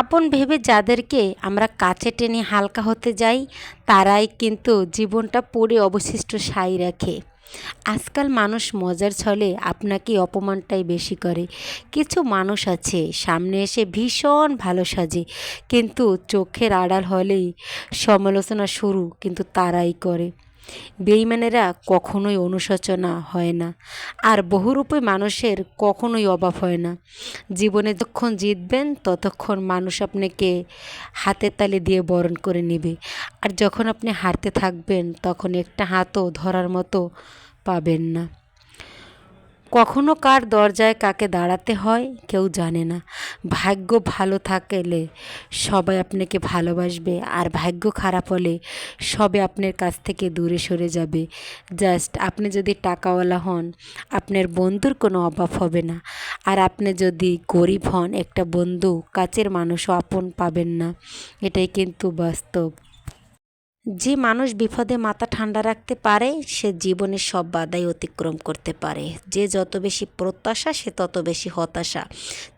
আপন ভেবে যাদেরকে আমরা কাছে টেনে হালকা হতে যাই, তারাই কিন্তু জীবনটা পড়ে অবশিষ্ট সাই রাখে। আজকাল মানুষ মজার ছলে আপনাকে অপমানটাই বেশি করে। কিছু মানুষ আছে, সামনে এসে ভীষণ ভালো সাজে, কিন্তু চোখের আড়াল হলেই সমালোচনা শুরু কিন্তু তারাই করে। বেইমানেরা কখনোই অনুশোচনা হয় না। আর বহুরূপে মানুষের কখনোই অভাব হয় না। জীবনে যতক্ষণ জিতবেন, ততক্ষণ মানুষ আপনাকে হাতের তালে দিয়ে বরণ করে নেবে। আর যখন আপনি হারতে থাকবেন, তখন একটা হাতও ধরার মতো পাবেন না। কখনো কার দরজায় কাকে দাঁড়াতে হয় কেউ জানে না। ভাগ্য ভালো থাকলে সবাই আপনাকে ভালোবাসবে আর ভাগ্য খারাপ হলে সবে আপনার কাছ থেকে দূরে সরে যাবে। জাস্ট আপনি যদি টাকাওয়ালা হন, আপনার বন্ধুর কোনো অভাব হবে না। আর আপনি যদি গরিব হন, একটা বন্ধু কাছের মানুষও আপন পাবেন না। এটাই কিন্তু বাস্তব। যে মানুষ বিপদে মাথা ঠান্ডা রাখতে পারে, সে জীবনের সব বাধাই অতিক্রম করতে পারে। যে যত বেশি প্রত্যাশা, সে তত বেশি হতাশা।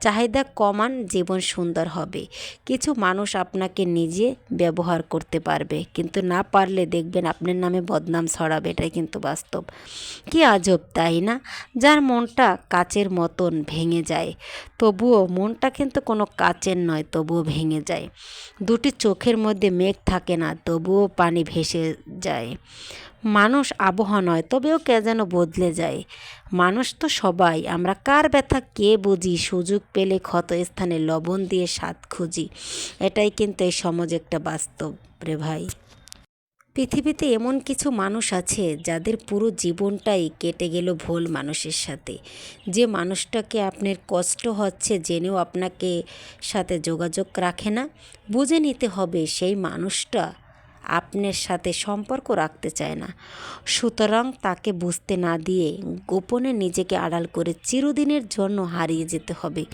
চাহিদা কমান, জীবন সুন্দর হবে। কিছু মানুষ আপনাকে নিজে ব্যবহার করতে পারবে, কিন্তু না পারলে দেখবেন আপনার নামে বদনাম ছড়াবে, এটাই কিন্তু বাস্তব। কি আজব, তাই না? যার মনটা কাচের মতন ভেঙে যায়, তবুও মনটা কিন্তু কোনো কাচের নয়, তবুও ভেঙে যায়। দুটি চোখের মধ্যে মেঘ থাকে না, তবুও পানি ভেসে যায়। মানুষ আবহাওয়া নয়, তবেও কে যেন বদলে যায়। মানুষ তো সবাই, আমরা কার ব্যথা কে বুঝি? সুযোগ পেলে ক্ষত স্থানে লবণ দিয়ে স্বাদ খুঁজি। এটাই কিন্তু এই সমাজ একটা বাস্তব রে ভাই। পৃথিবীতে এমন কিছু মানুষ আছে, যাদের পুরো জীবনটাই কেটে গেল ভুল মানুষের সাথে। যে মানুষটাকে আপনার কষ্ট হচ্ছে জেনেও আপনাকে সাথে যোগাযোগ রাখে না। বুঝে নিতে হবে সেই মানুষটা আপনার সাথে সম্পর্ক রাখতে চায় না। সুতরাং তাকে বুঝতে না দিয়ে গোপনে নিজেকে আড়াল করে চিরদিনের জন্য হারিয়ে যেতে হবে।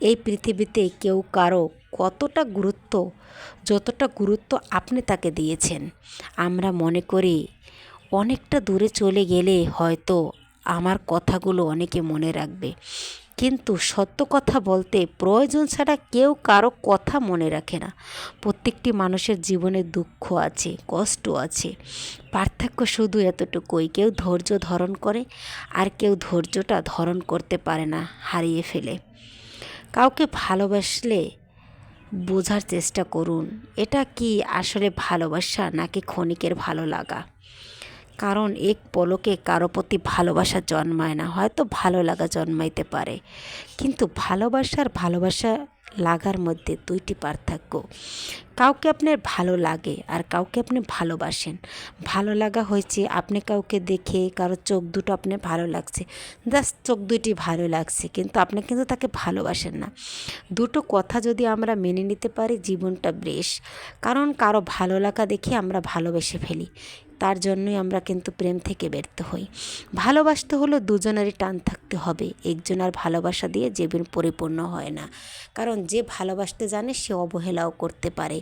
এই পৃথিবীতে কেউ কারও কতটা গুরুত্ব, যতটা গুরুত্ব আপনি তাকে দিয়েছেন, আমরা মনে করি অনেকটা দূরে চলে গেলে হয়তো আমার কথাগুলো অনেকে মনে রাখবে। কিন্তু সত্য কথা বলতে প্রয়োজন ছাড়া কেউ কারও কথা মনে রাখে না। প্রত্যেকটি মানুষের জীবনে দুঃখ আছে, কষ্ট আছে। পার্থক্য শুধু এতটুকুই, কেউ ধৈর্য ধারণ করে আর কেউ ধৈর্যটা ধারণ করতে পারে না, হারিয়ে ফেলে। কাউকে ভালোবাসলে বোঝার চেষ্টা করুন, এটা কি আসলে ভালোবাসা নাকি ক্ষণিকের ভালো লাগা? কারণ এক পলকে কারও প্রতি ভালোবাসা জন্মায় না, হয়তো ভালো লাগা জন্মাইতে পারে। কিন্তু ভালোবাসার ভালোবাসা লাগার মধ্যে দুইটি পার্থক্য। কাউকে আপনার ভালো লাগে আর কাউকে আপনি ভালোবাসেন। ভালো লাগা হয়েছে, আপনি কাউকে দেখে কারও চোখ দুটো আপনার ভালো লাগছে। জাস্ট চোখ দুটি ভালো লাগছে, কিন্তু আপনি কিন্তু তাকে ভালোবাসেন না। দুটো কথা যদি আমরা মেনে নিতে পারি, জীবনটা বেশ। কারণ কারও ভালো লাগা দেখে আমরা ভালোবেসে ফেলি। তার জন্যই আমরা কিন্তু প্রেম থেকে ব্যর্থ হই। ভালোবাসতে হলে দুজনেরই টান থাকতে হবে। একজনের ভালোবাসা দিয়ে জীবন পরিপূর্ণ হয় না। কারণ যে ভালোবাসতে জানে, সে অবহেলাও করতে পারে।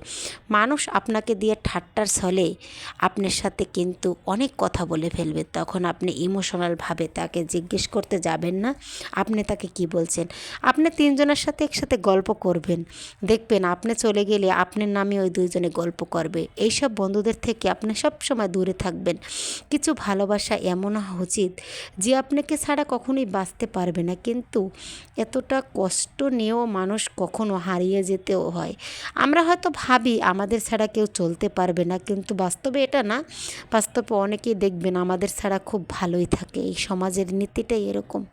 মানুষ আপনাকে দিয়ে ঠাট্টার ছলে আপনার সাথে কিন্তু অনেক কথা বলে ফেলবে। তখন আপনি ইমোশনালভাবে তাকে জিজ্ঞেস করতে যাবেন না। আপনি তাকে কি বলছেন? আপনি তিনজনের সাথে একসাথে গল্প করবেন। দেখবেন আপনি চলে গেলে আপনার নামে ওই দুইজনে গল্প করবে। এইসব বন্ধুদের থেকে আপনি সবসময় দূরে থাকবেন। কিছু ভালোবাসা এমন উচিত যে আপনাকে ছাড়া কখনোই বাঁচতে পারবে না। কিন্তু এতটা কষ্ট নিয়েও মানুষ কখনো হারিয়ে যেতেও হয়। আমরা হয়তো ভাবি আমাদের ছাড়া কেউ চলতে পারবে না। কিন্তু বাস্তবে এটা না। বাস্তবে অনেকেই দেখবেন আমাদের ছাড়া খুব ভালোই থাকে। এই সমাজের নীতিটাই এরকম।